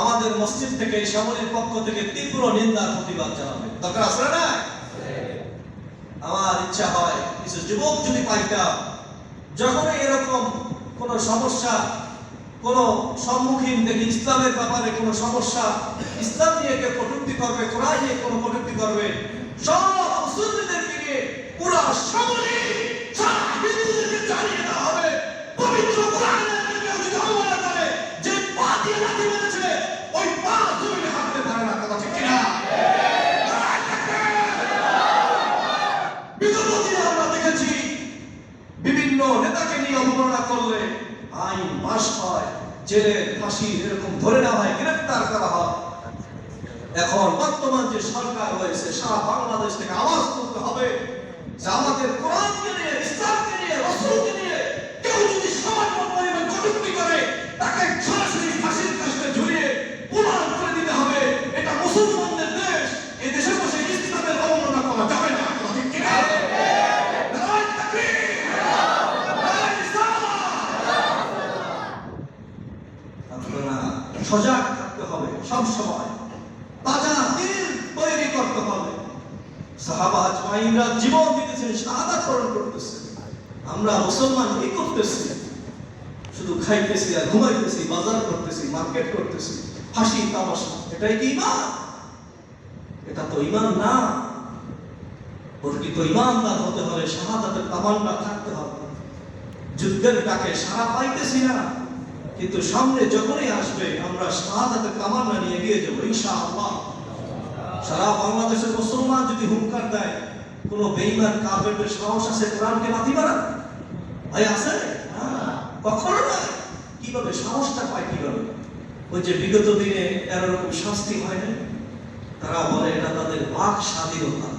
আমাদের মসজিদ থেকে, সামরিক পক্ষ থেকে তীব্র নিন্দার প্রতিবাদ জানাবে। দরকার আছে না আমার ইচ্ছা হয়, কিছু যুবক যদি পাইতাম যখনই এরকম কোন সমস্যা, কোন সম্মুখীন দেখি ইসলামের ব্যাপারে কোন সমস্যা, ইসলাম নিয়ে কেউ কটূক্তি করবে, কোরআন নিয়ে কোন কটূক্তি করবে, সব মুসলিমদেরকে পুরো সামনে নেতাকে নিয়ে অবমাননা করলে আইন মাস হয়, জেলে ফাঁসি এরকম ধরে নেওয়া হয়, গ্রেফতার করা হয়। এখন বর্তমান যে সরকার রয়েছে, সারা বাংলাদেশ থেকে আওয়াজ করতে হবে যে আমাদের কোরআনকে নিয়ে ইসলামকে নিয়ে রসুলকে নিয়ে কেউ যদি সামান্য পরিমাণ কটূক্তি করে তাকে সরাসরি ফাঁসির কাছে ঝুলিয়ে প্রমাণ করে দিতে হবে এটা মুসলমানদের দেশ এই দেশে বসে ইসলামের অবমাননা করা যাবে না কথা ঠিক কিনা নারায়ণ তাকবীর! নারায়ণ ইসলাম! আপনারা সজাগ থাকতে হবে সব সময় তাজা দিল তৈরি করতে হবে। জীবন শাহাদাত বরণ করতেছে। আমরা মুসলমান কি করতেছি? শুধু খাইতেছি আর ঘুমাইতেছি, বাজার করতেছি, মার্কেট করতেছি, হাসি, তামাশা, এটাই কি ইমান? এটা তো ইমান না। প্রকৃত ইমানদার হতে হলে শাহাদাতের তামান্না থাকতে হবে। যুদ্ধের ডাকে সারা পাইতেছি না। কিন্তু সামনে যখনই আসবে, আমরা শাহাদাতের তামান্না নিয়ে এগিয়ে যাব, ইনশাআল্লাহ। সারা বাংলাদেশের মুসলমান যদি হুঙ্কার দেয়, কোন বেঈমান কাফেরদের সাহস আছে কোরআনকে মাটি মারা ভাই, আছে? কখনো না। কীভাবে সাহসটা পায়, কীভাবে? ওই যে বিগত দিনে এরকম শাস্তি হয় না? তারা বলে, এটা তাদের বাক স্বাধীনতা।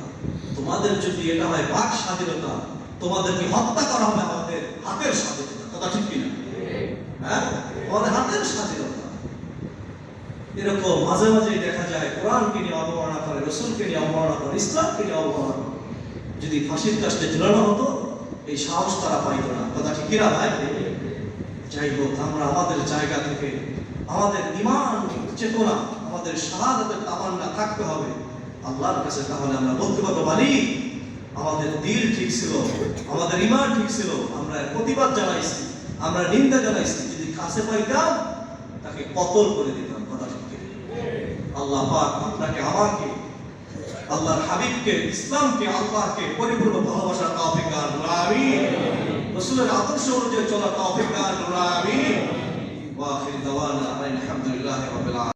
তোমাদের যদি এটা হয় বাক স্বাধীনতা, তোমাদেরকে হত্যা করা হবে আমাদের হাতের স্বাধীনতা কথা ঠিক কিনা হ্যাঁ আমাদের হাতের স্বাধীনতা এরকম মাঝে মাঝে দেখা যায়, কোরআনকে নিয়ে অবমাননা করে, রসুলকে নিয়ে অবমাননা করে, ইসলামকে নিয়ে অবমাননা করে। যদি ফাঁসির কাজটা ঝুলানো হতো, এই সাহস তারা পাইতো না। কথা ঠিক কিনা ভাই? যাই হোক, আমরা আমাদের জায়গা থেকে, আমাদের ইমান, চেতনা, আমাদের শাহাদাতের তামান্না থাকতে হবে। আল্লাহর কাছে তাহলে আমরা বলতে পারব আমাদের দিল ঠিক ছিল, আমাদের ইমান ঠিক ছিল, আমরা প্রতিবাদ জানাইছি, আমরা নিন্দা জানাইছি। যদি কাছে পাইতাম, তাকে কতল করে দিতাম? আল্লাহ পাক আপনাকে আমাকে আল্লাহর হাবিবকে ইসলামকে আল্লাহকে পরিপূর্ণ ভালোবাসার তৌফিক দান করুন আমিন রাসূলের আদর্শ অনুযায়ী চলা তৌফিক দান করুন আমিন ওয়া আখির দাওয়ানা আলহামদুলিল্লাহি রাব্বিল আলামিন